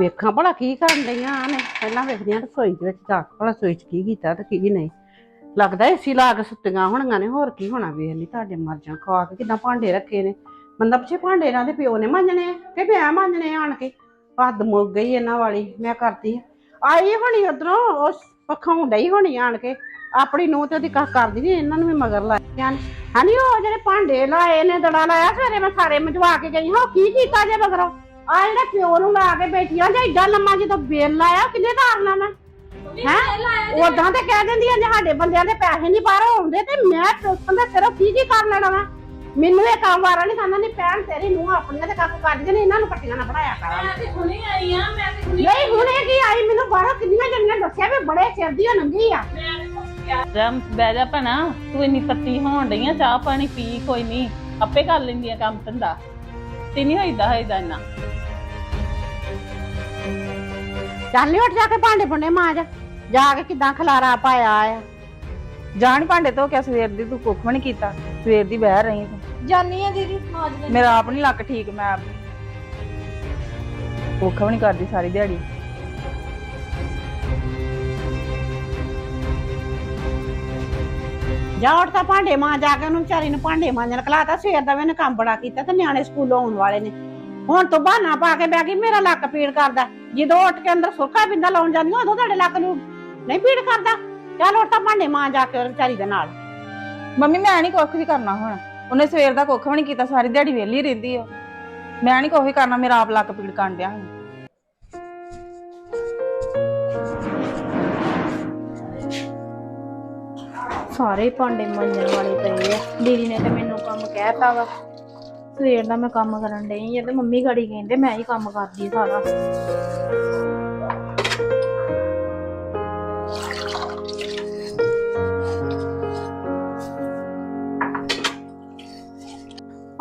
ਵੇਖਾਂ ਭਲਾ ਕੀ ਕਰਨ ਡਈਆਂ ਨੇ। ਪਹਿਲਾਂ ਵੇਖਦੀਆਂ ਰਸੋਈ ਦੇ ਵਿੱਚ ਜਾ ਕੇ ਭਲਾ ਰਸੋਈ 'ਚ ਕੀ ਕੀਤਾ ਤੇ ਕੀ ਨਹੀਂ। ਲੱਗਦਾ ਏਸੀ ਲਾ ਕੇ ਸੁੱਤੀਆਂ ਹੋਣੀਆਂ ਨੇ, ਹੋਰ ਕੀ ਹੋਣਾ ਵੇਖ ਨਹੀਂ ਤੁਹਾਡੇ ਮਰਜ਼ਾਂ ਖਵਾ ਕੇ ਕਿਦਾਂ ਭਾਂਡੇ ਰੱਖੇ ਨੇ। ਬੰਦਾ ਪਿੱਛੇ ਭਾਂਡੇ ਇਹਨਾਂ ਦੇ ਪਿਓ ਨੇ ਮਾਂਜਣੇ ਤੇ ਮੈਂ ਮਾਂਜਣੇ ਆਣ ਕੇ। ਹੱਦ ਮੁੱਕ ਗਈ ਇਹਨਾਂ ਵਾਲੀ, ਮੈਂ ਕਰਤੀ। ਆਈ ਹੋਣੀ ਉਧਰੋਂ, ਉਹ ਪੱਖੋਂ ਡਈ ਹੋਣੀ ਆਣ ਕੇ। ਆਪਣੀ ਨੂੰ ਤੇ ਉਹਦੀ ਕੱਖ ਕਰਦੀ ਨਹੀਂ ਇਹਨਾਂ ਨੂੰ ਵੀ ਮਗਰ ਲਾਇਆ ਹਨੀ ਉਹ ਜਿਹੜੇ ਭਾਂਡੇ ਲਾਏ ਨੇ ਦੜਾ ਲਾਇਆ ਸਵੇਰੇ ਮੈਂ ਸਾਰੇ ਮਜਵਾ ਕੇ ਗਈ ਹਾਂ ਕੀ ਕੀਤਾ ਜੇ ਮਗਰੋਂ? ਆ ਜਿਹੜਾ ਪਿਓ ਨੂੰ ਲਾ ਕੇ ਬੈਠੀਆਂ ਜੇ ਏਡਾ ਲੰਮਾ ਜਦੋਂ ਬੇਲ ਲਾਇਆ ਕਿੰਨੇ ਧਾਰਨਾ ਮੈਂ ਹੈ? ਉਦਾਂ ਤੇ ਕਹਿ ਦਿੰਦੀਆਂ ਜੇ ਸਾਡੇ ਬੰਦਿਆਂ ਦੇ ਪੈਸੇ ਨਹੀਂ ਬਾਹਰੋਂ ਆਉਂਦੇ ਤੇ ਮੈਂ ਟੋਸਨ ਦਾ ਸਿਰੋਂ ਕੀ ਕੀ ਕਰ ਲੈਣਾ ਵਾ? ਮੈਨੂੰ ਇਹ ਕੰਮ ਵਾਰਾ ਨਹੀਂ ਖਾਂਦਾ ਨਹੀਂ ਭੈਣ ਤੇਰੀ ਨੂੰ ਆਪਣੀਆਂ ਤੇ ਕੱਖ ਕੱਢ ਨੇ ਇਹਨਾਂ ਨੂੰ ਕੱਟੀਆਂ ਨਾ ਬਣਾਇਆ ਕਰ। ਮੈਂ ਤੇ ਹੁਣੇ ਆਈ ਆ ਮੈਂ ਤੇ ਹੁਣੇ ਨਹੀਂ ਹੁਣੇ ਕੀ ਆਈ? ਮੈਨੂੰ ਬਾਹਰੋਂ ਕਿੰਨੀਆਂ ਜਣੀਆਂ ਦੱਸਿਆ ਵੀ ਬੜੇ ਸਿਰ ਦੀ ਨੰਗੀ ਆ। ਜਮ ਬਹਿ ਜਾ ਭਣਾ ਤੂੰ ਇੰਨੀ ਤੱਤੀ ਹੋਣ ਡਈ ਆ ਚਾਹ ਪਾਣੀ ਪੀ ਕੋਈ ਨਹੀਂ ਆਪੇ ਕਰ ਲੈਂਦੀ ਆ ਕੰਮ ਧੰਦਾ। ਤੇ ਨਹੀਂ ਹੋਈਦਾ ਹੋਈਦਾ ਇੰਨਾ। ਚੱਲ ਨੀ ਉੱਠ ਜਾ ਕੇ ਭਾਂਡੇ ਭੁੰਡੇ ਮਾਂਜ। ਜਾ ਕੇ ਕਿਦਾਂ ਖਲਾਰਾ ਪਾਇਆ ਆ। ਜਾਣ ਭਾਂਡੇ ਧੋ ਕੇ ਸਵੇਰ ਦੀ ਤੂੰ ਕੁੱਖ ਵੀ ਨਹੀਂ ਕੀਤਾ। ਸਵੇਰ ਦੀ ਬਹਿ ਰਹੀ ਤੂੰ ਜਾਨੀ ਆ ਦੀਦੀ ਮਾਜ ਲੈ ਮੇਰਾ ਆਪ ਨਹੀਂ ਲੱਕ ਠੀਕ ਮੈਂ ਆਪ ਕੁੱਖ ਵੀ ਨਹੀਂ ਕਰਦੀ ਸਾਰੀ ਦਿਹਾੜੀ। ਜਾ ਉੱਠ ਤਾਂ ਭਾਂਡੇ ਮਾਂ ਜਾ ਕੇ ਉਹਨੂੰ ਵਿਚਾਰੀ ਨੂੰ ਭਾਂਡੇ ਮਾਂਜਣ ਕਲਾਤਾ ਸਵੇਰ ਦਾ ਵੀ ਉਹਨੇ ਕੰਮ ਬੜਾ ਕੀਤਾ ਤੇ ਨਿਆਣੇ ਸਕੂਲੋਂ ਆਉਣ ਵਾਲੇ ਨੇ। ਹੁਣ ਤੋਂ ਬਹਾਨਾ ਪਾ ਕੇ ਬਹਿ ਗਈ ਮੇਰਾ ਲੱਕ ਪੀੜ ਕਰਦਾ। ਜਦੋਂ ਉੱਠ ਕੇ ਅੰਦਰ ਸੁੱਕਾ ਬਿੰਦਾ ਲਾਉਣ ਜਾਂਦੀ ਉਦੋਂ ਤੁਹਾਡੇ ਲੱਕ ਨੂੰ ਨਹੀਂ ਪੀੜ ਕਰਦਾ। ਚੱਲ ਉੱਠ ਤਾਂ ਭਾਂਡੇ ਮਾਂ ਜਾ ਕੇ ਉਹ ਵਿਚਾਰੀ ਦੇ ਨਾਲ। ਮੰਮੀ, ਮੈਂ ਨਹੀਂ ਕੁੱਖ ਵੀ ਕਰਨਾ ਹੁਣ। ਉਹਨੇ ਸਵੇਰ ਦਾ ਕੁੱਖ ਵੀ ਨਹੀਂ ਕੀਤਾ, ਸਾਰੀ ਦਿਹਾੜੀ ਵਿਹਲੀ ਰਹਿੰਦੀ ਆ। ਮੈਂ ਨਹੀਂ ਕੁੱਖ ਵੀ ਕਰਨਾ, ਮੇਰਾ ਆਪ ਲੱਕ ਪੀੜ ਕਰਨ ਡਿਆ ਹੁਣ ਸਾਰੇ ਭਾਂਡੇ ਮੰਜਣ ਵਾਲੇ ਪਏ ਆ। ਦੀਦੀ ਨੇ ਤੇ ਮੈਨੂੰ ਕੰਮ ਕਹਿਤਾ ਵਾ। ਸਵੇਰ ਦਾ ਮੈਂ ਕੰਮ ਕਰਨ ਡਈ ਆ ਤੇ ਮੰਮੀ ਗਾੜੀ ਕਹਿੰਦੇ ਮੈਂ ਹੀ ਕੰਮ ਕਰਦੀ ਸਾਰਾ।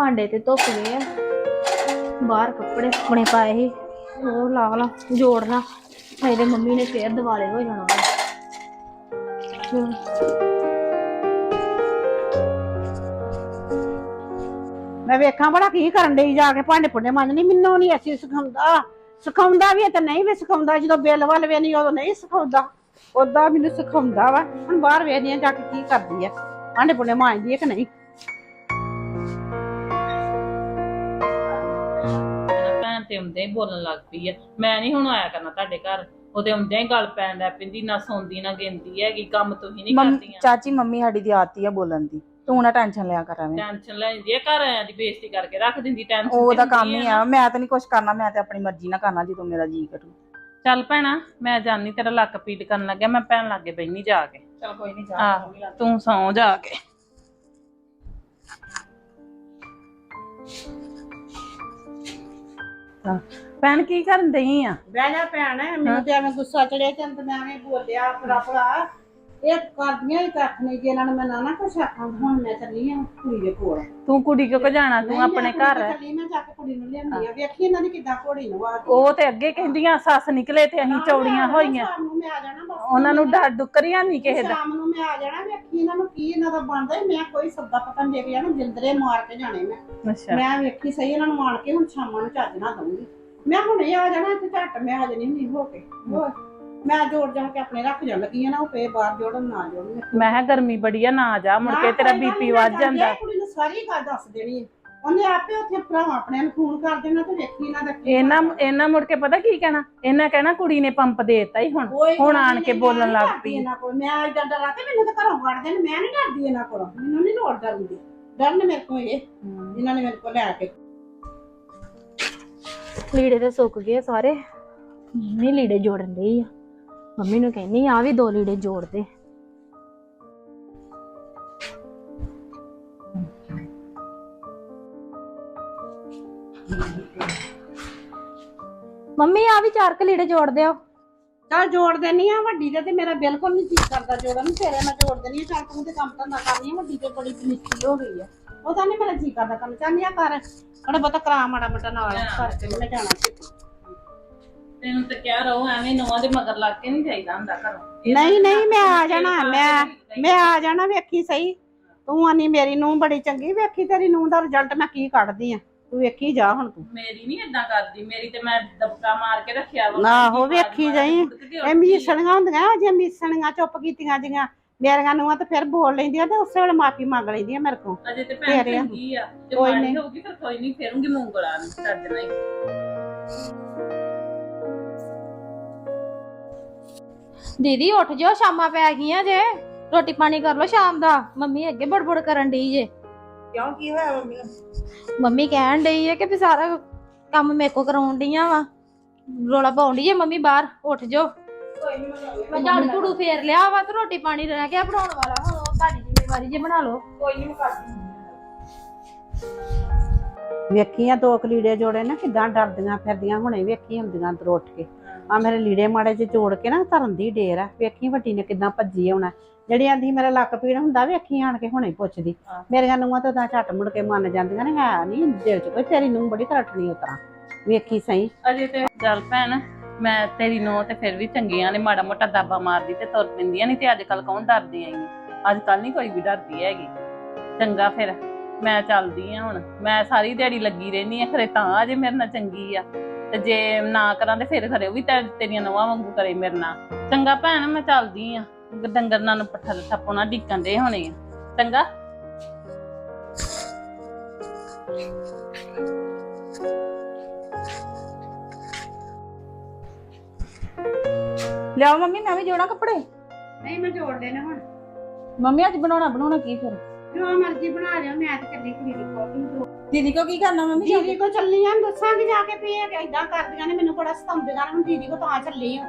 ਭਾਂਡੇ ਤੇ ਧੁੱਪ ਗਏ ਆ। ਬਾਹਰ ਕੱਪੜੇ ਆਪਣੇ ਪਾਏ ਸੀ। ਉਹ ਲਾ ਲਾ ਜੋੜਨਾ ਇਹਦੇ ਮੰਮੀ ਨੇ ਫੇਰ ਦਿਵਾਲੇ ਹੋ ਜਾਣਾ ਮੈਂ ਵੇਖਾਂ ਬੜਾ ਕੀ ਕਰਨ ਡਈ ਜਾ ਕੇ। ਭਾਂਡੇ ਭੁੰਡੇ ਮਾਂਜਣੀ ਮੈਨੂੰ ਨਹੀਂ ਅਸੀਂ ਸਿਖਾਉਂਦਾ। ਸਿਖਾਉਂਦਾ ਵੀ ਤੇ ਨਹੀਂ ਵੀ ਸਿਖਾਉਂਦਾ। ਜਦੋਂ ਬਿੱਲ ਵੱਲ ਵੇ ਨਹੀਂ ਉਦੋਂ ਨਹੀਂ ਸਿਖਾਉਂਦਾ। ਉਦਾਂ ਮੈਨੂੰ ਸਿਖਾਉਂਦਾ ਵਾ। ਹੁਣ ਬਾਹਰ ਵੇਖਦੀ ਆ ਜਾ ਕੇ ਕੀ ਕਰਦੀ ਆ। ਭਾਂਡੇ ਭੁੰਡੇ ਮਾਂਜਦੀ ਹੈ ਕਿ ਨਹੀਂ? ਤੇ ਹੁੰਦੇ ਹੀ ਬੋਲਣ ਲੱਗ ਪਈ ਆ। ਮੈਂ ਨਹੀਂ ਹੁਣ ਆਇਆ ਕਰਨਾ ਤੁਹਾਡੇ ਘਰ। ਉਹਦੇ ਹੁੰਦਿਆਂ ਹੀ ਗੱਲ ਪੈਣ ਲੱਗ ਪੈਂਦੀ ਨਾ ਸੌਂਦੀ ਨਾ ਗਿੰਦੀ ਹੈਗੀ। ਕੰਮ ਤੁਸੀਂ ਨਹੀਂ ਮੰਮੀ ਕਰਦੀਆਂ। ਚਾਚੀ ਮੰਮੀ ਸਾਡੀ ਦੀ ਆਦਤ ਆ ਬੋਲਣ ਦੀ। ਤੂੰ ਨਾ ਟੈਨਸ਼ਨ ਲਿਆ ਕਰ ਐਵੇਂ। ਟੈਨਸ਼ਨ ਲੈ ਜਾਂਦੀ ਆ ਘਰ ਆਇਆਂ ਦੀ ਬੇਇੱਜ਼ਤੀ ਕਰਕੇ ਰੱਖ ਦਿੰਦੀ ਟੈਨਸ਼ਨ ਉਹ ਉਹਦਾ ਕੰਮ ਹੀ ਆ ਮੈਂ ਤਾਂ ਨਹੀਂ ਕੁਝ ਕਰਨਾ ਮੈਂ ਤੇ ਆਪਣੀ ਮਰਜ਼ੀ ਨਾਲ ਕਰਨਾ ਜਦੋਂ ਮੇਰਾ ਜੀ ਕਰੂ। ਚੱਲ ਭੈਣਾ ਮੈਂ ਜਾਨੀ ਤੇਰਾ ਲੱਕ ਪੀੜ ਕਰਨ ਲੱਗਿਆ। ਮੈਂ ਭੈਣ ਲਾਗੇ ਬੈਣੀ ਜਾ ਕੇ। ਚਲ ਕੋਈ ਨਹੀਂ ਆਹੋ ਤੂੰ ਸੌਂ ਜਾ ਕੇ। ਹਾਂ, ਭੈਣ ਕੀ ਕਰਨ ਦਈ ਆ? ਬਹਿ ਜਾ ਭੈਣ ਮੈਨੂੰ ਤੇ ਐਵੇਂ ਗੁੱਸਾ ਚੜਿਆ ਤੇ ਮੈਂ ਐਵੇਂ ਬੋਲਿਆ ਫੜਾ ਫੜਾ ਇਹ ਕਰਦੀਆਂ ਹੀ ਕੱਖ ਨਹੀਂ ਜੇ ਇਹਨਾਂ ਨੂੰ ਮੈਂ ਨਾ ਨਾ ਕੁਛ ਆਖਾਂ ਹੁਣ ਮੈਂ ਚੱਲੀ ਆ ਕੁੜੀ ਦੇ ਕੋਲ। ਤੂੰ ਕੁੜੀ ਕਿਉਂ ਜਾਣਾ ਤੂੰ ਆਪਣੇ ਘਰ। ਚੱਲੀ ਮੈਂ ਜਾ ਕੇ ਕੁੜੀ ਨੂੰ ਲਿਆਂਦੀ ਆ। ਵੇਖੀ ਇਹਨਾਂ ਦੀ ਕਿੱਦਾਂ ਘੋੜੀ ਨੂੰ ਆ ਉਹ ਤੇ ਅੱਗੇ ਕਹਿੰਦੀਆਂ ਸੱਸ ਨਿਕਲੇ ਤੇ ਅਸੀਂ ਚੌੜੀਆਂ ਹੋਈਆਂ। ਸ਼ਾਮ ਨੂੰ ਮੈਂ ਆ ਜਾਣਾ ਬਸ। ਉਹਨਾਂ ਨੂੰ ਡਰ ਡੁੱਕਰੀਆਂ ਨਹੀਂ ਕਿਸੇ ਦਾ। ਸ਼ਾਮ ਨੂੰ ਮੈਂ ਆ ਜਾਣਾ ਵੇਖੀ ਇਹਨਾਂ ਨੂੰ ਕੀ ਇਹਨਾਂ ਦਾ ਬਣਦਾ ਈ, ਮੈਂ ਕੋਈ ਸੱਦਾ ਪਤਾ ਨਹੀਂ ਦੇ ਕੇ ਜਾਣਾ ਜਿੰਦਰੇ ਮਾਰ ਕੇ ਜਾਣੇ ਮੈਂ। ਅੱਛਾ। ਮੈਂ ਵੇਖੀ ਸਹੀ ਇਹਨਾਂ ਨੂੰ ਆਣ ਕੇ ਹੁਣ ਸ਼ਾਮਾਂ ਨੂੰ ਚੱਜ ਨਾ ਦਊਂਗੀ। ਮੈਂ ਹੁਣੇ ਆ ਜਾਣਾ ਇੱਥੇ ਝੱਟ ਮੈਂ ਹਜੇ ਨਹੀਂ ਹੁੰਦੀ ਹੋ ਕੇ। ਹੋਰ ਮੈਂ ਜੋੜ ਜਾ ਕੇ ਆਪਣੇ ਰੱਖ ਜਾਣ ਲੱਗੀ ਆ ਨਾ ਉਹ ਪੇ ਬਾਹਰ ਜੋੜਨ ਨਾ ਜੋੜਨ। ਮੈਂ ਕਿਹਾ ਗਰਮੀ ਬੜੀ ਆ ਨਾ ਜਾ ਮੁੜ ਕੇ ਤੇਰਾ ਬੀਪੀ ਵੱਧ ਜਾਂਦਾ। ਕੁੜੀ ਨੂੰ ਸਾਰੀ ਗੱਲ ਦੱਸ ਦੇਣੀ ਹੈ ਉਹਨੇ ਆਪੇ ਉੱਥੇ ਭਰਾਵਾਂ ਆਪਣੇ ਨੂੰ ਫੋਨ ਕਰ ਦੇਣਾ ਤੇ ਵੇਖੀ ਇਹਨਾਂ ਦਾ ਕੀ ਇਹਨਾਂ ਇਹਨਾਂ ਮੁੜ ਕੇ ਪਤਾ ਕੀ ਕਹਿਣਾ? ਇਹਨਾਂ ਕਹਿਣਾ ਕੁੜੀ ਨੇ ਪੰਪ ਦੇਤਾ ਹੀ ਹੁਣ। ਕੋਈ ਹੁਣ ਗੱਲ ਆਣ ਨੀ, ਕੇ ਮੈਂ ਬੋਲਣ ਨੀ ਲੱਗ ਡਰਦੀ ਪਈ। ਇਹਨਾਂ ਕੋਲ। ਮੈਂ ਇਦਾਂ ਡਰਾ ਕੇ ਮੈਨੂੰ ਤਾਂ ਘਰੋਂ ਕੱਢ ਦੇਣ। ਮੈਂ ਨਹੀਂ ਡਰਦੀ ਇਹਨਾਂ ਕੋਲੋਂ। ਮੈਨੂੰ ਨਹੀਂ ਲੋੜ ਡਰਨ ਦੀ। ਡਰਨ ਮੇਰੇ ਕੋਲ ਇਹ ਇਹਨਾਂ ਨੇ ਮੇਰੇ ਕੋਲ ਲੈ ਕੇ। ਲੀੜੇ ਤੇ ਸੁੱਕ ਗਏ ਸਾਰੇ। ਮੰਮੀ ਲੀੜੇ ਜੋੜਨ ਦੇ ਆ। ਮੰਮੀ ਨੂੰ ਕਹਿੰਨੀ ਆ ਵੀ ਦੋ ਲੀੜੇ ਜੋੜ ਦੇ। ਮੰਮੀ ਆ ਵੀ ਚਾਰ ਕ ਲੀੜੇ ਜੋੜ ਦਿਓ ਚੱਲ ਜੋੜ ਦੇਣੀ ਆ ਵੱਡੀ ਦਾ ਤੇ ਮੇਰਾ ਬਿਲਕੁਲ ਨਹੀਂ ਜੀ ਕਰਦਾ ਜੋੜਨ ਨੂੰ। ਤੇਰੇ ਮੈਂ ਜੋੜ ਦੇਣੀ ਆ ਚੱਲ ਤੂੰ ਤੇ ਕੰਮ ਧੰਦਾ ਕਰਨੀ ਆ ਵੱਡੀ ਤੇ ਬੜੀ ਨਿੱਕੀ ਹੋ ਗਈ ਆ। ਉਹ ਤਾਂ ਨਹੀਂ ਮੇਰਾ ਜੀ ਕਰਦਾ ਕੰਮ। ਚਾਹਨੀ ਆ ਕਰ ਬੜਾ ਬਹੁਤਾ ਕਰਾ ਮਾੜਾ ਮੋਟਾ ਨਾਲ ਕਰਕੇ ਮੈਂ ਜਾਣਾ ਸੀ। ਤੈਨੂੰ ਤੇ ਕਹਿ ਰਹੋ ਐਵੇਂ ਨਵਾਂ ਦੇ ਮਗਰ ਲੱਗ ਕੇ ਨਹੀਂ ਜਾਈਦਾ ਹੁੰਦਾ ਘਰੋਂ। ਨਹੀਂ ਨਹੀਂ ਮੈਂ ਆ ਜਾਣਾ ਮੈਂ ਮੈਂ ਆ ਜਾਣਾ ਵੇਖੀ ਸਹੀ। ਤੂੰ ਆਨੀ ਮੇਰੀ ਨੂੰ ਬੜੀ ਚੰਗੀ ਵੇਖੀ ਤੇਰੀ ਨੂੰ ਦਾ ਰਿਜ਼ਲਟ ਮੈਂ ਕੀ ਕੱਢਦੀ ਆ। ਤੂੰ ਵੇਖੀ ਜਾ ਹੁਣ ਤੂੰ। ਮੇਰੀ ਨਹੀਂ ਇਦਾਂ ਕਰਦੀ ਮੇਰੀ ਤੇ ਮੈਂ ਦਬਕਾ ਮਾਰ ਕੇ ਰੱਖਿਆ ਵਾ। ਆਹੋ ਵੇਖੀ ਜਾਈ। ਇਹ ਮੀਸਣੀਆਂ ਹੁੰਦੀਆਂ ਜੇ ਮੀਸਣੀਆਂ ਚੁੱਪ ਕੀਤੀਆਂ ਜੀਆਂ ਮੇਰੀਆਂ ਨੂੰਹਾਂ ਤਾਂ ਫਿਰ ਬੋਲ ਲੈਂਦੀਆਂ ਤੇ ਉਸੇ ਵੇਲੇ ਮਾਫੀ ਮੰਗ ਲੈਂਦੀਆਂ ਮੇਰੇ ਕੋਲ। ਅਜੇ ਤੇ ਭੈਣ ਤੇਰੇ ਆ। ਜੇ ਕੋਈ ਨਹੀਂ। ਹੋਊਗੀ ਫਿਰ ਕੋਈ ਨਹੀਂ ਫੇਰੂੰਗੀ ਮੂੰਗਲਾਂ ਨੂੰ ਚੱਜਣਾ ਹੀ ਦੀਦੀ ਉੱਠ ਜਾਓ ਸ਼ਾਮਾਂ ਪੈ ਗਈਆਂ ਜੇ। ਰੋਟੀ ਪਾਣੀ ਕਰ ਲਓ ਸ਼ਾਮ ਦਾ। ਮੰਮੀ ਅੱਗੇ ਬੜਬੜ ਕਰਨ ਡਈ ਜੇ। ਕਿਉਂ ਕੀ ਹੋਇਆ ਮੰਮੀ? ਮੰਮੀ ਕਹਿਣ ਡਈ ਹੈ ਕਿ ਵੀ ਸਾਰਾ ਕੰਮ ਮੇਰੇ ਕੋ ਕਰਾਉਣ ਡੀਆਂ ਵਾ। ਰੋਲਾ ਪਾਉਣ ਡਈ ਹੈ ਮੰਮੀ ਬਾਹਰ ਉੱਠ ਜਾਓ ਮੈਂ ਝਾੜੂ ਝੂੜੂ ਫੇਰ ਲਿਆ ਵਾ ਤੇ ਰੋਟੀ ਪਾਣੀ ਰਹਿ ਗਿਆ ਬਣਾਉਣ ਵਾਲਾ। ਹੁਣ ਉਹ ਤੁਹਾਡੀ ਜ਼ਿੰਮੇਵਾਰੀ ਜੇ ਬਣਾ ਲਓ। ਕੋਈ ਨਹੀਂ ਕਰਦੀ ਵੇਖੀਆਂ ਦੋ ਕੁ ਲੀੜੇ ਜੋੜੇ ਨਾ ਕਿਦਾਂ ਡਰਦੀਆਂ ਫਿਰਦੀਆਂ ਹੁਣੇ ਵੇਖੀ ਹੁੰਦੀਆਂ ਅੰਦਰ ਉੱਠ ਕੇ। ਆ ਮੇਰੇ ਲੀੜੇ ਮਾੜੇ ਜਿਹੇ ਜੋੜ ਕੇ ਨਾ ਧਰਨ ਦੀ ਢੇਰ ਆ। ਵੇਖੀ ਵੱਡੀ ਨੇ ਕਿਦਾਂ ਭੱਜੀ ਆਉਣਾ। ਜਿਹੜੀ ਆਂਦੀ ਮੇਰਾ ਲੱਕ ਪੀੜ ਹੁੰਦਾ ਵੇਖੀ ਆਣ ਕੇ ਹੁਣੇ ਪੁੱਛਦੀ। ਮੇਰੀਆਂ ਨੂੰਹਾਂ ਤਾਂ ਤਾਂ ਝੱਟ ਮੁੜ ਕੇ ਮੰਨ ਜਾਂਦੀਆਂ ਨੇ ਹੈ ਨਹੀਂ ਦਿਲ ਚ ਕੋਈ ਤੇਰੀ ਨੂੰਹ ਬੜੀ ਤਰਟਣੀ ਉਤਰਾ ਵੇਖੀ ਸਹੀ। ਅਜੇ ਤੇ ਚੱਲ ਭੈਣ ਮੈਂ ਤੇਰੀ ਨੋ ਤੇ ਫਿਰ ਵੀ ਚੰਗੀਆਂ ਨੇ ਮਾੜਾ ਮੋਟਾ ਦਾਬਾ ਮਾਰਦੀ ਤੇ ਤੁਰ ਪੈਂਦੀਆਂ ਨਹੀਂ ਤੇ ਅੱਜ ਕੱਲ ਕੌਣ ਡਰਦੀ ਆਈ ਅੱਜ ਕੱਲ ਨਹੀਂ ਕੋਈ ਵੀ ਡਰਦੀ ਹੈਗੀ। ਚੰਗਾ ਫਿਰ ਮੈਂ ਚੱਲਦੀ ਆ ਹੁਣ। ਮੈਂ ਸਾਰੀ ਦਿਹਾੜੀ ਲੱਗੀ ਰਹਿਨੀ ਆ ਖਰੇ ਤਾਂ ਅਜੇ ਮੇਰੇ ਨਾਲ ਚੰਗੀ ਆ। ਤੇ ਜੇ ਨਾ ਕਰਾਂ ਤੇ ਫਿਰ ਖਰੇ ਉਹ ਵੀ ਤੇ- ਤੇਰੀਆਂ ਨਵਾਂ ਵਾਂਗੂ ਕਰੇ ਮੇਰੇ ਨਾਲ। ਚੰਗਾ ਭੈਣ ਮੈਂ ਚੱਲਦੀ ਆ। ਡੰਗਰ ਨਾਲ ਨੂੰ ਪੱਠਾ ਲੱਠਾ ਪਾਉਣਾ ਢਿੱਕਣ ਦੇ ਹੋਣੇ ਆ। ਚੰਗਾ? ਲਿਆਓ ਮੰਮੀ ਮੈਂ ਵੀ ਜੋੜਾਂ ਕੱਪੜੇ। ਨਹੀਂ ਮੈਂ ਜੋੜ ਦੇਣਾ ਹੁਣ। ਮੰਮੀ ਅੱਜ ਬਣਾਉਣਾ ਬਣਾਉਣਾ ਕੀ ਫਿਰ? ਜੋ ਮਰਜ਼ੀ ਬਣਾ ਲਿਓ ਮੈਂ ਤੇ ਚੱਲੀ ਕੁੜੀ ਦੀ ਕੋਲ ਦੀਦੀ ਕੋ ਕੀ ਕਰਨਾ ਮੰਮੀ ਦੀਦੀ ਕੋ ਚੱਲੀ ਆਂ ਦੱਸਾਂਗੀ ਜਾ ਕੇ ਵੀ ਇਹ ਇਦਾਂ ਕਰਦੀਆਂ ਨੇ ਮੈਨੂੰ ਬੜਾ ਸਤਾਉਂਦੀਆਂ ਨੇ ਹੁਣ ਦੀਦੀ ਕੋ ਤਾਂ ਚੱਲੀ ਆ।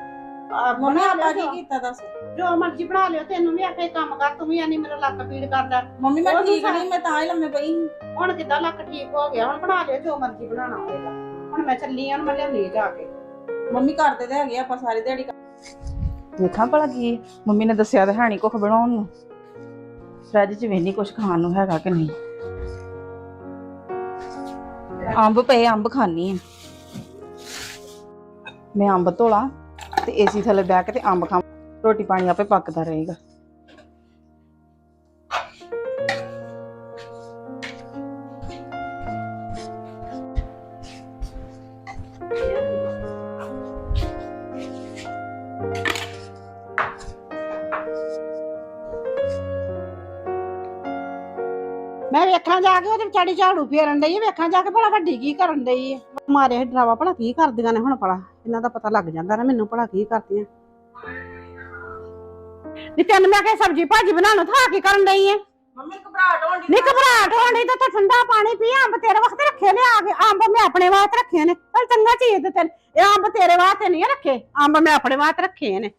ਮੰਮੀ ਆਪਾਂ ਕੀ ਕੀਤਾ ਦੱਸ? ਜੋ ਮਰਜ਼ੀ ਬਣਾ ਲਿਓ ਤੈਨੂੰ ਵੀ ਆਖੇ ਕੰਮ ਕਰ ਤੂੰ ਵੀ ਆਨੀ ਮੇਰਾ ਲੱਕ ਪੀੜ ਕਰਦਾ। ਮੰਮੀ ਮੈਂ ਠੀਕ ਨਹੀਂ ਮੈਂ ਤਾਂ ਹੀ ਲੰਮੇ ਪਈ ਸੀ। ਹੁਣ ਕਿੱਦਾਂ ਲੱਕ ਠੀਕ ਹੋ ਗਿਆ ਹੁਣ ਬਣਾ ਲਿਓ ਜੋ ਮਰਜ਼ੀ ਬਣਾਉਣਾ ਹੋਵੇਗਾ ਹੁਣ ਮੈਂ ਚੱਲੀ ਆਂ ਹੁਣ ਮੈਂ ਲਿਆਉਣੀ ਜਾ ਕੇ। ਮੰਮੀ ਕਰਦੇ ਤੇ ਹੈਗੇ ਆ, ਆਪਾਂ ਸਾਰੀ ਦਿਹਾੜੀ ਵੇਖਾਂ ਭਲਾ ਕੀ ਹੈ। ਮੰਮੀ ਨੇ ਦੱਸਿਆ ਤਾਂ ਹੈ ਨਹੀਂ ਕੁਝ ਬਣਾਉਣ ਨੂੰ। ਫਰਿੱਜ 'ਚ ਵੇਨੀ ਕੁਝ ਖਾਣ ਨੂੰ ਹੈਗਾ ਕਿ ਨਹੀਂ। ਅੰਬ ਪਏ, ਅੰਬ ਖਾਣੀ ਆ। ਮੈਂ ਅੰਬ ਧੋਲਾ ਤੇ ਏਸੀ ਥੱਲੇ ਬਹਿ ਕੇ ਤੇ ਅੰਬ ਖਾਵਾਂ। ਰੋਟੀ ਪਾਣੀ ਆਪੇ ਪੱਕਦਾ ਰਹੇਗਾ। ਮੈਂ ਵੇਖਾਂ ਜਾ ਕੇ ਉਹਦੇ ਵਿਚਾਰੀ ਝਾੜੂ ਫੇਰਨ ਡਈ ਆ, ਵੇਖਾਂ ਜਾ ਕੇ ਭਲਾ ਵੱਡੀ ਕੀ ਕਰਨ ਡਈ ਹੈ ਮਾਰੇ ਡਰਾਵਾ ਭਲਾ ਕੀ ਕਰਦੀਆਂ ਨੇ ਹੁਣ ਭਲਾ? ਇਹਨਾਂ ਦਾ ਪਤਾ ਲੱਗ ਜਾਂਦਾ ਨਾ ਮੈਨੂੰ ਭਲਾ ਕੀ ਕਰਦੀਆਂ। ਨੀ ਤੈਨੂੰ ਮੈਂ ਕਿਹਾ ਸਬਜੀ ਭਾਜੀ ਬਣਾ ਲਓ ਥਾ ਕੀ ਕਰਨ ਡਈ ਹੈ ਮੰਮੀ ਘਬਰਾਹਟ ਹੋਣ ਨੀ ਘਬਰਾਹਟ ਹੋਣ ਡਈ ਤਾਂ ਤੂੰ ਠੰਡਾ ਪਾਣੀ ਪੀ ਅੰਬ ਤੇਰੇ ਵਾਸਤੇ ਰੱਖੇ ਲਿਆ ਕੇ ਅੰਬ ਮੈਂ ਆਪਣੇ ਵਾਸਤੇ ਰੱਖੇ ਨੇ। ਚਲ ਚੰਗਾ ਚੀਜ਼ ਤੇ ਤੇਰੇ ਇਹ ਅੰਬ ਤੇਰੇ ਵਾਸਤੇ ਨਹੀਂ ਰੱਖੇ ਅੰਬ ਮੈਂ ਆਪਣੇ ਵਾਸਤੇ ਰੱਖੇ ਨੇ।